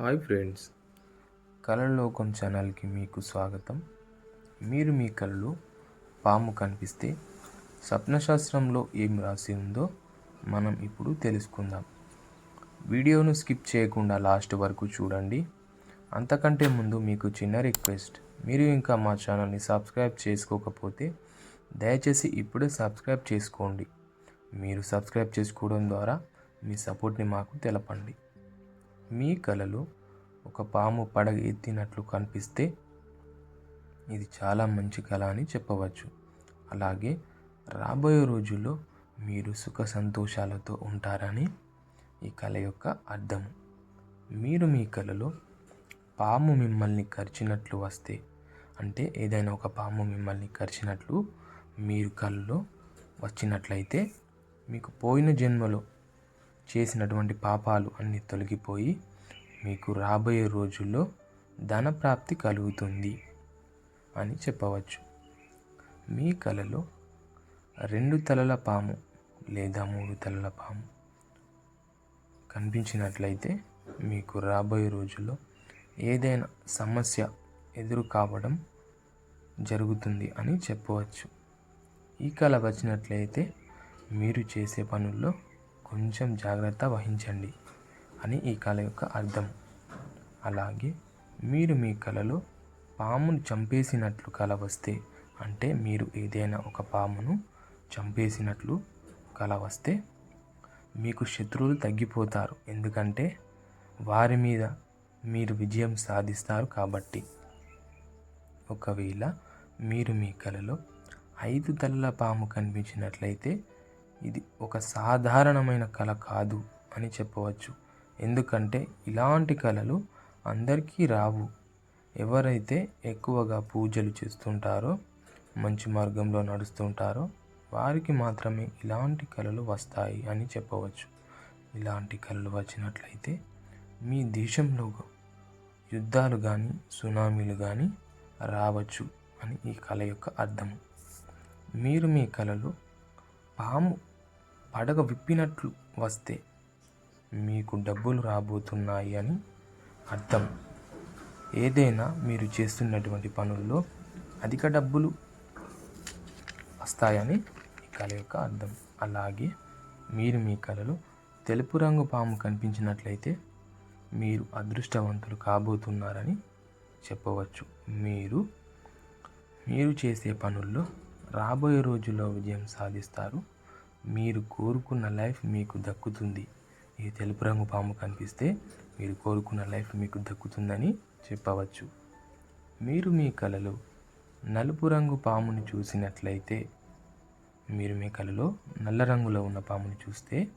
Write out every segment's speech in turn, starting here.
Hi friends. కళలోకం ఛానల్కి మీకు స్వాగతం. మీరు మీ కళలో పాము కనిపిస్తే స్వప్నశాస్త్రంలో ఏం రాసి ఉందో మనం ఇప్పుడు తెలుసుకుందాం. వీడియోను స్కిప్ చేయకుండా లాస్ట్ వరకు చూడండి. అంతకంటే ముందు మీకు చిన్న రిక్వెస్ట్. మీరు ఇంకా మా ఛానల్ని సబ్స్క్రైబ్ చేసుకోకపోతే దయచేసి ఇప్పుడే సబ్స్క్రైబ్ చేసుకోండి. మీరు సబ్స్క్రైబ్ చేసుకోవడం ద్వారా మీ సపోర్ట్ని మాకు తెలపండి. మీ కలలో ఒక పాము పడగ ఎత్తినట్లు కనిపిస్తే ఇది చాలా మంచి కళ అని చెప్పవచ్చు. అలాగే రాబోయే రోజుల్లో మీరు సుఖ సంతోషాలతో ఉంటారని ఈ కళ యొక్క అర్థం. మీరు మీ కళలో పాము మిమ్మల్ని కరిచినట్లు వస్తే అంటే ఏదైనా ఒక పాము మిమ్మల్ని కరిచినట్లు మీరు కళ్ళలో వచ్చినట్లయితే మీకు పోయిన జన్మలో చేసినటువంటి పాపాలు అన్నీ తొలగిపోయి మీకు రాబోయే రోజుల్లో ధన ప్రాప్తి కలుగుతుంది అని చెప్పవచ్చు. మీ కలలో రెండు తలల పాము లేదా మూడు తలల పాము కనిపించినట్లయితే మీకు రాబోయే రోజుల్లో ఏదైనా సమస్య ఎదురు కావడం జరుగుతుంది అని చెప్పవచ్చు. ఈ కళ వచ్చినట్లయితే మీరు చేసే పనుల్లో కొంచెం జాగ్రత్త వహించండి అని ఈ కళ యొక్క అర్థం. అలాగే మీరు మీ కళలో పామును చంపేసినట్లు కళ వస్తే అంటే మీరు ఏదైనా ఒక పామును చంపేసినట్లు కళ వస్తే మీకు శత్రువులు తగ్గిపోతారు. ఎందుకంటే వారి మీద మీరు విజయం సాధిస్తారు కాబట్టి. ఒకవేళ మీరు మీ కళలో ఐదు తలల పాము కనిపించినట్లయితే ఇది ఒక సాధారణమైన కళ కాదు అని చెప్పవచ్చు. ఎందుకంటే ఇలాంటి కళలు అందరికీ రావు. ఎవరైతే ఎక్కువగా పూజలు చేస్తుంటారో మంచి మార్గంలో నడుస్తుంటారో వారికి మాత్రమే ఇలాంటి కళలు వస్తాయి అని చెప్పవచ్చు. ఇలాంటి కళలు వచ్చినట్లయితే మీ దేశంలో యుద్ధాలు కానీ సునామీలు కానీ రావచ్చు అని ఈ కళ యొక్క అర్థం. మీరు మీ కళలో పాము పడగ విప్పినట్లు వస్తే మీకు డబ్బులు రాబోతున్నాయి అని అర్థం. ఏదైనా మీరు చేస్తున్నటువంటి పనుల్లో అధిక డబ్బులు వస్తాయని ఈ కళ యొక్క అర్థం. అలాగే మీరు మీ కళలో తెలుపు రంగు పాము కనిపించినట్లయితే మీరు అదృష్టవంతులు కాబోతున్నారని చెప్పవచ్చు. మీరు మీరు చేసే పనుల్లో రాబోయే రోజుల్లో విజయం సాధిస్తారు. మీరు కోరుకున్న లైఫ్ మీకు దక్కుతుంది. ఈ తెలుపు రంగు పాము కనిపిస్తే మీరు కోరుకున్న లైఫ్ మీకు దక్కుతుందని చెప్పవచ్చు. మీరు మీ కలలో నలుపు రంగు పాముని చూసినట్లయితే మీరు మీ కలలో నల్ల రంగులో ఉన్న పాముని చూస్తే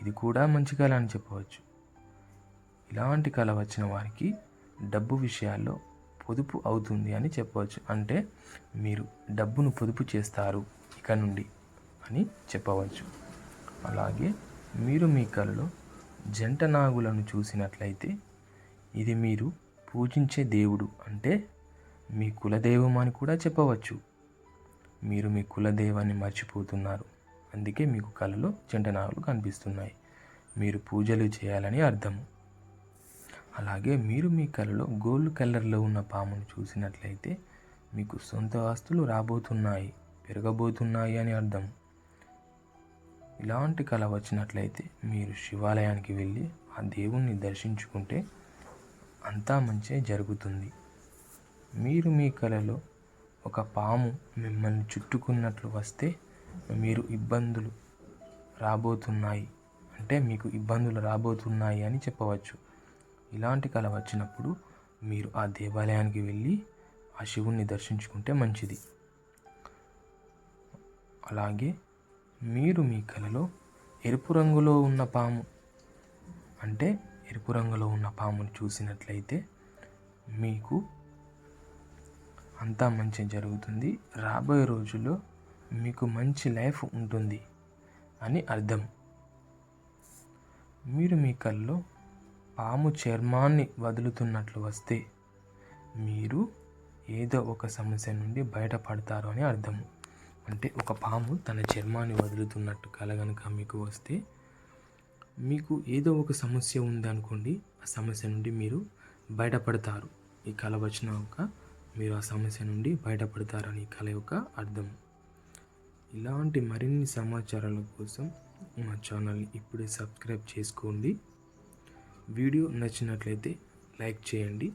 ఇది కూడా మంచి కళ అని చెప్పవచ్చు. ఇలాంటి కళ వచ్చిన వారికి డబ్బు విషయాల్లో పొదుపు అవుతుంది అని చెప్పవచ్చు. అంటే మీరు డబ్బును పొదుపు చేస్తారు ఇక నుండి. అని చెప్పవచ్చు. అలాగే మీరు మీ కళలో జంట నాగులను చూసినట్లయితే ఇది మీరు పూజించే దేవుడు అంటే మీ కులదైవం అని కూడా చెప్పవచ్చు. మీరు మీ కులదైవాన్ని మర్చిపోతున్నారు. అందుకే మీకు కళలో జంట నాగులు కనిపిస్తున్నాయి. మీరు పూజలు చేయాలని అర్థం. అలాగే మీరు మీ కళలో గోల్డ్ కలర్లో ఉన్న పామును చూసినట్లయితే మీకు సొంత ఆస్తులు రాబోతున్నాయి పెరగబోతున్నాయి అని అర్థం. ఇలాంటి కళ వచ్చినట్లయితే మీరు శివాలయానికి వెళ్ళి ఆ దేవుణ్ణి దర్శించుకుంటే అంతా మంచి జరుగుతుంది. మీరు మీ కళలో ఒక పాము మిమ్మల్ని చుట్టుకున్నట్లు వస్తే మీరు ఇబ్బందులు రాబోతున్నాయి. అంటే మీకు ఇబ్బందులు రాబోతున్నాయి అని చెప్పవచ్చు. ఇలాంటి కళ వచ్చినప్పుడు మీరు ఆ దేవాలయానికి వెళ్ళి ఆ శివుణ్ణి దర్శించుకుంటే మంచిది. అలాగే మీరు మీ కలలో ఎరుపు రంగులో ఉన్న పాము అంటే ఎరుపు రంగులో ఉన్న పామును చూసినట్లయితే మీకు అంతా మంచి జరుగుతుంది. రాబోయే రోజుల్లో మీకు మంచి లైఫ్ ఉంటుంది అని అర్థం. మీరు మీ కళ్ళలో పాము చర్మాన్ని వదులుతున్నట్లు వస్తే మీరు ఏదో ఒక సమస్య నుండి బయటపడతారు అని అర్థం. అంటే ఒక పాము తన చర్మాన్ని వదులుతున్నట్టు కల కనుక మీకు వస్తే మీకు ఏదో ఒక సమస్య ఉందనుకోండి ఆ సమస్య నుండి మీరు బయటపడతారు. ఈ కళ వచ్చినాక మీరు ఆ సమస్య నుండి బయటపడతారని ఈ కళ యొక్క అర్థం. ఇలాంటి మరిన్ని సమాచారాల కోసం మా ఛానల్ని ఇప్పుడే సబ్స్క్రైబ్ చేసుకోండి. వీడియో నచ్చినట్లయితే లైక్ చేయండి.